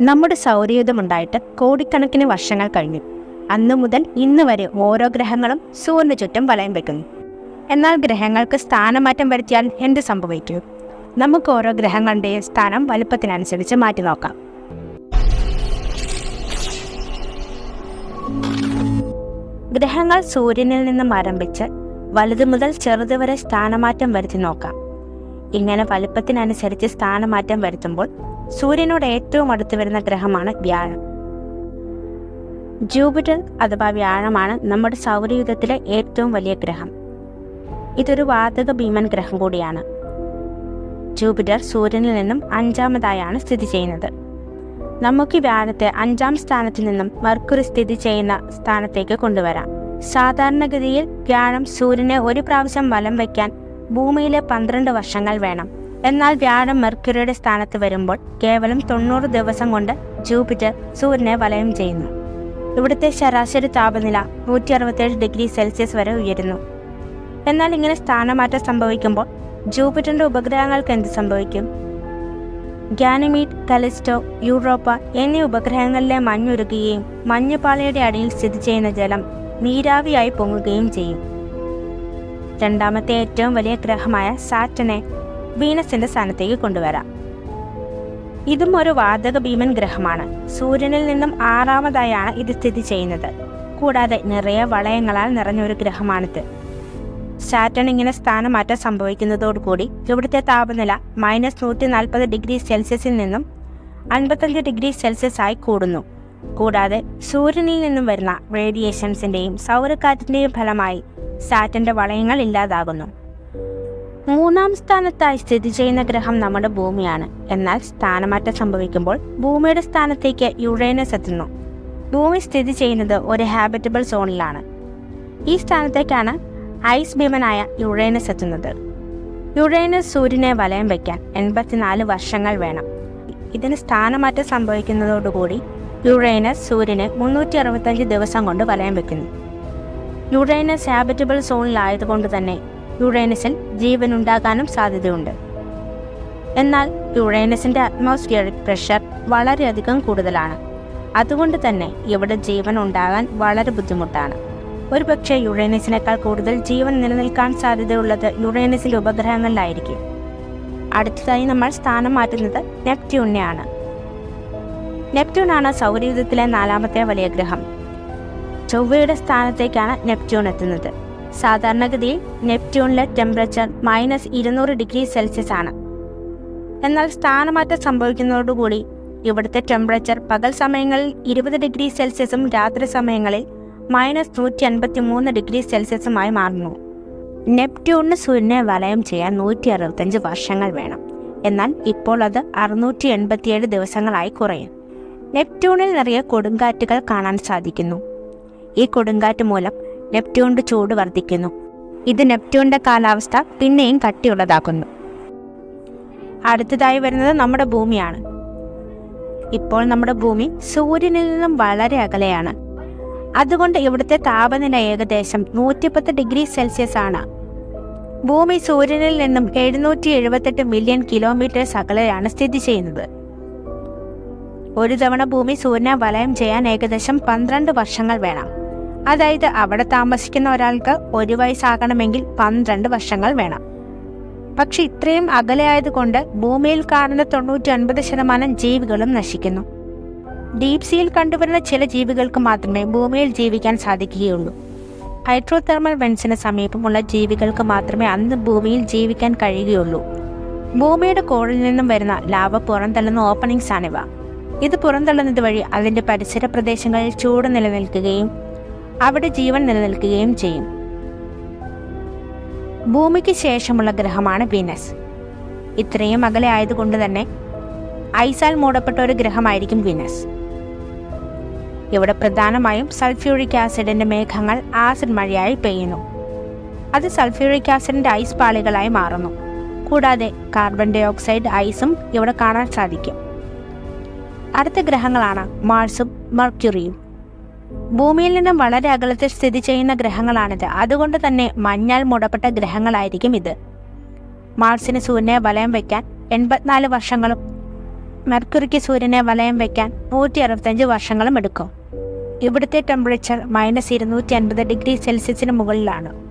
നമ്മുടെ സൗരയുധമുണ്ടായിട്ട് കോടിക്കണക്കിന് വർഷങ്ങൾ കഴിഞ്ഞു. അന്നു മുതൽ ഇന്ന് വരെ ഓരോ ഗ്രഹങ്ങളും സൂര്യന് ചുറ്റും വലയം വെക്കുന്നു. എന്നാൽ ഗ്രഹങ്ങൾക്ക് സ്ഥാനമാറ്റം വരുത്തിയാൽ എന്ത് സംഭവിക്കും? നമുക്ക് ഓരോ ഗ്രഹങ്ങളുടെയും സ്ഥാനം വലുപ്പത്തിനനുസരിച്ച് മാറ്റി നോക്കാം. ഗ്രഹങ്ങൾ സൂര്യനിൽ നിന്നും ആരംഭിച്ച് വലുത് മുതൽ ചെറുത് വരെ സ്ഥാനമാറ്റം വരുത്തി നോക്കാം. ഇങ്ങനെ വലുപ്പത്തിനനുസരിച്ച് സ്ഥാനമാറ്റം വരുത്തുമ്പോൾ സൂര്യനോട് ഏറ്റവും അടുത്ത് വരുന്ന ഗ്രഹമാണ് വ്യാഴം. ജൂപിറ്റർ അഥവാ വ്യാഴമാണ് നമ്മുടെ സൗരയൂഥത്തിലെ ഏറ്റവും വലിയ ഗ്രഹം. ഇതൊരു വാതക ഭീമൻ ഗ്രഹം കൂടിയാണ്. ജൂപിറ്റർ സൂര്യനിൽ നിന്നും അഞ്ചാമതായാണ് സ്ഥിതി ചെയ്യുന്നത്. നമുക്ക് വ്യാഴത്തെ അഞ്ചാം സ്ഥാനത്ത് നിന്നും മർക്കുറി സ്ഥിതി ചെയ്യുന്ന സ്ഥാനത്തേക്ക് കൊണ്ടുവരാം. സാധാരണഗതിയിൽ വ്യാഴം സൂര്യനെ ഒരു പ്രാവശ്യം വലം വയ്ക്കാൻ ഭൂമിയിലെ പന്ത്രണ്ട് വർഷങ്ങൾ വേണം. എന്നാൽ വ്യാഴം മെർക്കുറിയുടെ സ്ഥാനത്ത് വരുമ്പോൾ കേവലം തൊണ്ണൂറ് ദിവസം കൊണ്ട് ജൂപ്പിറ്റർ സൂര്യനെ വലയം ചെയ്യുന്നു. ഇവിടുത്തെ ശരാശരി താപനില നൂറ്റി അറുപത്തേഴ് ഡിഗ്രി സെൽഷ്യസ് വരെ ഉയരുന്നു. എന്നാൽ ഇങ്ങനെ സ്ഥാനമാറ്റം സംഭവിക്കുമ്പോൾ ജൂപ്പിറ്ററിന്റെ ഉപഗ്രഹങ്ങൾക്ക് എന്ത് സംഭവിക്കും? ഗാനമീഡ് കലിസ്റ്റോ യൂറോപ്പ എന്നീ ഉപഗ്രഹങ്ങളിലെ മഞ്ഞുരുകുകയും മഞ്ഞുപാളയുടെ അടിയിൽ സ്ഥിതി ചെയ്യുന്ന ജലം നീരാവിയായി പൊങ്ങുകയും ചെയ്യും. രണ്ടാമത്തെ ഏറ്റവും വലിയ ഗ്രഹമായ സാറ്റനെ വീനസിന്റെ സ്ഥാനത്തേക്ക് കൊണ്ടുവരാം. ഇതും ഒരു വാതക ഭീമൻ ഗ്രഹമാണ്. സൂര്യനിൽ നിന്നും ആറാമതായാണ് ഇത് സ്ഥിതി ചെയ്യുന്നത്. കൂടാതെ നിറയെ വളയങ്ങളാൽ നിറഞ്ഞൊരു ഗ്രഹമാണിത്. സാറ്റൺ ഇങ്ങനെ സ്ഥാനമാറ്റം സംഭവിക്കുന്നതോടുകൂടി ഇവിടുത്തെ താപനില മൈനസ് നൂറ്റി നാൽപ്പത് ഡിഗ്രി സെൽഷ്യസിൽ നിന്നും അൻപത്തഞ്ച് ഡിഗ്രി സെൽഷ്യസ് ആയി കൂടുന്നു. കൂടാതെ സൂര്യനിൽ നിന്നും വരുന്ന റേഡിയേഷൻസിന്റെയും സൗരക്കാറ്റിന്റെയും ഫലമായി സാറ്റന്റെ വളയങ്ങൾ ഇല്ലാതാകുന്നു. മൂന്നാം സ്ഥാനത്തായി സ്ഥിതി ചെയ്യുന്ന ഗ്രഹം നമ്മുടെ ഭൂമിയാണ്. എന്നാൽ സ്ഥാനമാറ്റം സംഭവിക്കുമ്പോൾ ഭൂമിയുടെ സ്ഥാനത്തേക്ക് യുറേനസ് എത്തുന്നു. ഭൂമി സ്ഥിതി ചെയ്യുന്നത് ഒരു ഹാബിറ്റബിൾ സോണിലാണ് ഈ സ്ഥാനത്തേക്കാണ് ഐസ് ഭീമനായ യുറേനസ് എത്തുന്നത്. യുറേനസ് സൂര്യനെ വലയം വയ്ക്കാൻ എൺപത്തിനാല് വർഷങ്ങൾ വേണം. ഇതിന് സ്ഥാനമാറ്റം സംഭവിക്കുന്നതോടുകൂടി യുറേനസ് സൂര്യന് മുന്നൂറ്റി അറുപത്തഞ്ച് ദിവസം കൊണ്ട് വലയം വെക്കുന്നു. യുറേനസ് ഹാബിറ്റബിൾ സോണിലായതുകൊണ്ട് തന്നെ യുറേനസിൽ ജീവൻ ഉണ്ടാകാനും സാധ്യതയുണ്ട്. എന്നാൽ യുറേനസിന്റെ അറ്റ്മോസ്ഫിയറിക് പ്രഷർ വളരെയധികം കൂടുതലാണ്. അതുകൊണ്ട് തന്നെ ഇവിടെ ജീവൻ ഉണ്ടാകാൻ വളരെ ബുദ്ധിമുട്ടാണ്. ഒരുപക്ഷെ യുറേനസിനേക്കാൾ കൂടുതൽ ജീവൻ നിലനിൽക്കാൻ സാധ്യതയുള്ളത് യുറേനസിലെ ഉപഗ്രഹങ്ങളിലായിരിക്കും. അടുത്തതായി നമ്മൾ സ്ഥാനം മാറ്റുന്നത് നെപ്റ്റ്യൂണിനെയാണ്. നെപ്റ്റ്യൂണാണ് സൗരയൂഥത്തിലെ നാലാമത്തെ വലിയ ഗ്രഹം. ചൊവ്വയുടെ സ്ഥാനത്തേക്കാണ് നെപ്റ്റ്യൂൺ എത്തുന്നത്. സാധാരണഗതിയിൽ നെപ്റ്റ്യൂണിലെ ടെമ്പറേച്ചർ മൈനസ് ഇരുന്നൂറ് ഡിഗ്രി സെൽഷ്യസ് ആണ്. എന്നാൽ സ്ഥാനമാറ്റം സംഭവിക്കുന്നതോടുകൂടി ഇവിടുത്തെ ടെമ്പറേച്ചർ പകൽ സമയങ്ങളിൽ ഇരുപത് ഡിഗ്രി സെൽഷ്യസും രാത്രി സമയങ്ങളിൽ മൈനസ് നൂറ്റി അൻപത്തി മൂന്ന് ഡിഗ്രി സെൽഷ്യസുമായി മാറുന്നു. നെപ്റ്റ്യൂണിന് സൂര്യനെ വലയം ചെയ്യാൻ നൂറ്റി അറുപത്തഞ്ച് വർഷങ്ങൾ വേണം. എന്നാൽ ഇപ്പോൾ അത് അറുന്നൂറ്റി എൺപത്തിയേഴ് ദിവസങ്ങളായി കുറയും. നെപ്റ്റ്യൂണിൽ നിറയെ കൊടുങ്കാറ്റുകൾ കാണാൻ സാധിക്കുന്നു. ഈ കൊടുങ്കാറ്റ് മൂലം നെപ്റ്റ്യൂണിന്റെ ചൂട് വർദ്ധിക്കുന്നു. ഇത് നെപ്റ്റ്യൂണിന്റെ കാലാവസ്ഥ പിന്നെയും കട്ടിയുള്ളതാക്കുന്നു. അടുത്തതായി വരുന്നത് നമ്മുടെ ഭൂമിയാണ്. ഇപ്പോൾ നമ്മുടെ ഭൂമി സൂര്യനിൽ നിന്നും വളരെ അകലെയാണ്. അതുകൊണ്ട് ഇവിടുത്തെ താപനില ഏകദേശം നൂറ്റിപ്പത്ത് ഡിഗ്രി സെൽഷ്യസ് ആണ്. ഭൂമി സൂര്യനിൽ നിന്നും എഴുന്നൂറ്റി എഴുപത്തെട്ട് മില്യൺ കിലോമീറ്റേഴ്സ് അകലെയാണ് സ്ഥിതി ചെയ്യുന്നത്. ഒരു തവണ ഭൂമി സൂര്യനെ വലയം ചെയ്യാൻ ഏകദേശം പന്ത്രണ്ട് വർഷങ്ങൾ വേണം. അതായത് അവിടെ താമസിക്കുന്ന ഒരാൾക്ക് ഒരു വയസ്സാകണമെങ്കിൽ പന്ത്രണ്ട് വർഷങ്ങൾ വേണം. പക്ഷെ ഇത്രയും അകലെയായതുകൊണ്ട് ഭൂമിയിൽ കാണുന്ന തൊണ്ണൂറ്റി ഒൻപത് ശതമാനം ജീവികളും നശിക്കുന്നു. ഡീപ് സീയിൽ കണ്ടുവരുന്ന ചില ജീവികൾക്ക് മാത്രമേ ഭൂമിയിൽ ജീവിക്കാൻ സാധിക്കുകയുള്ളൂ. ഹൈഡ്രോതെർമൽ വെൻസിന് സമീപമുള്ള ജീവികൾക്ക് മാത്രമേ അന്ന് ഭൂമിയിൽ ജീവിക്കാൻ കഴിയുകയുള്ളൂ. ഭൂമിയുടെ കോറിൽ നിന്നും വരുന്ന ലാവ ഓപ്പണിങ്സ് ആണിവ ഇത് പുറന്തള്ളുന്നത് വഴി അതിന്റെ പരിസര പ്രദേശങ്ങളിൽ ചൂട് നിലനിൽക്കുകയും അവിടെ ജീവൻ നിലനിൽക്കുകയും ചെയ്യും. ഭൂമിക്ക് ശേഷമുള്ള ഗ്രഹമാണ് വീനസ്. ഇത്രയും അകലെ ആയതുകൊണ്ട് തന്നെ ഐസാൽ മൂടപ്പെട്ട ഒരു ഗ്രഹമായിരിക്കും വീനസ്. ഇവിടെ പ്രധാനമായും സൾഫ്യൂറിക് ആസിഡിന്റെ മേഘങ്ങൾ ആസിഡ് മഴയായി പെയ്യുന്നു. അത് സൾഫ്യൂറിക് ആസിഡിന്റെ ഐസ് പാളികളായി മാറുന്നു. കൂടാതെ കാർബൺ ഡൈ ഓക്സൈഡ് ഐസും ഇവിടെ കാണാൻ സാധിക്കും. അടുത്ത ഗ്രഹങ്ങളാണ് മാർസും മർക്യൂറിയും. ഭൂമിയിൽ നിന്നും വളരെ അകലത്തിൽ സ്ഥിതി ചെയ്യുന്ന ഗ്രഹങ്ങളാണിത്. അതുകൊണ്ട് തന്നെ മഞ്ഞാൽ മൂടപ്പെട്ട ഗ്രഹങ്ങളായിരിക്കും ഇത്. മാർസിന് സൂര്യനെ വലയം വയ്ക്കാൻ എൺപത്തിനാല് വർഷങ്ങളും മെർക്കുറിക്ക് സൂര്യനെ വലയം വയ്ക്കാൻ നൂറ്റി അറുപത്തഞ്ച് വർഷങ്ങളും എടുക്കും. ഇവിടുത്തെ ടെമ്പറേച്ചർ മൈനസ് ഇരുന്നൂറ്റി അൻപത് ഡിഗ്രി സെൽഷ്യസിന് മുകളിലാണ്.